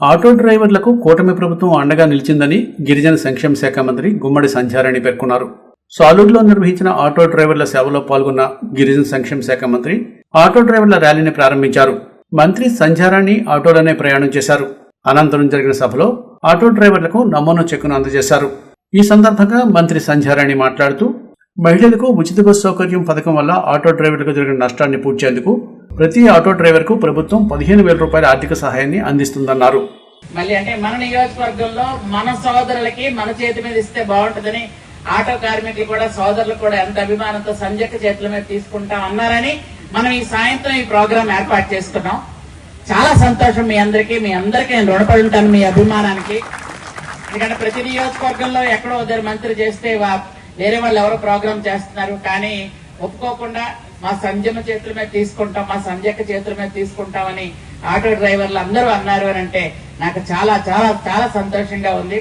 Auto డ్రైవర్లకు కూటమి ప్రభుత్వం అండగా నిలిచిందని గిరిజన సంక్షేమ శాఖ మంత్రి గుమ్మడి సంధ్యారాణి పేర్కొన్నారు. సాలూరులో నిర్వహించిన ఆటో డ్రైవర్ల సేవలో పాల్గొన్న గిరిజన సంక్షేమ శాఖ మంత్రి ఆటో డ్రైవర్ల ర్యాలీని ప్రారంభించారు. మంత్రి సంధ్యారాణి ఆటోలోనే ప్రయాణం చేశారు. అనంతరం జరిగిన సభలో ఆటో డ్రైవర్లకు నమోనా చెక్కును అందజేశారు. ఈ సందర్భంగా మంత్రి సంధ్యారాణి మాట్లాడుతూ మహిళలకు ఉచిత బస్సు సౌకర్యం పథకం వల్ల ఆటో డ్రైవర్లకు జరిగిన నష్టాన్ని పూడ్చేందుకు ప్రతి ఆటో డ్రైవర్కు ప్రభుత్వం పదిహేను వేల రూపాయల ఆర్థిక సహాయాన్ని అందిస్తుందన్నారు. మళ్ళీ అంటే మన నియోజకవర్గంలో మన సోదరులకి మన చేతి మీద ఇస్తే బాగుంటుందని ఆటో కార్మికులు కూడా సోదరులు కూడా ఎంత అభిమానంతో సంజక్క చేతుల మీద తీసుకుంటాం అన్నారని మనం ఈ సాయంత్రం ఈ ప్రోగ్రాం ఏర్పాటు చేసుకున్నాం. చాలా సంతోషం మీ అందరికీ మీ అందరికీ నేను రుణపడి ఉంటాను మీ అభిమానానికి. ఎందుకంటే ప్రతి నియోజకవర్గంలో ఎక్కడో ఇద్దరు మంత్రి చేస్తే వా- వేరే వాళ్ళు ఎవరో ప్రోగ్రాం చేస్తున్నారు. కానీ ఒప్పుకోకుండా మా సంజన చేతుల మీద తీసుకుంటాం మా సంజక్క చేతుల మీద తీసుకుంటామని ఆటో డ్రైవర్లు అందరూ అన్నారు అని అంటే నాకు చాలా చాలా చాలా సంతోషంగా ఉంది.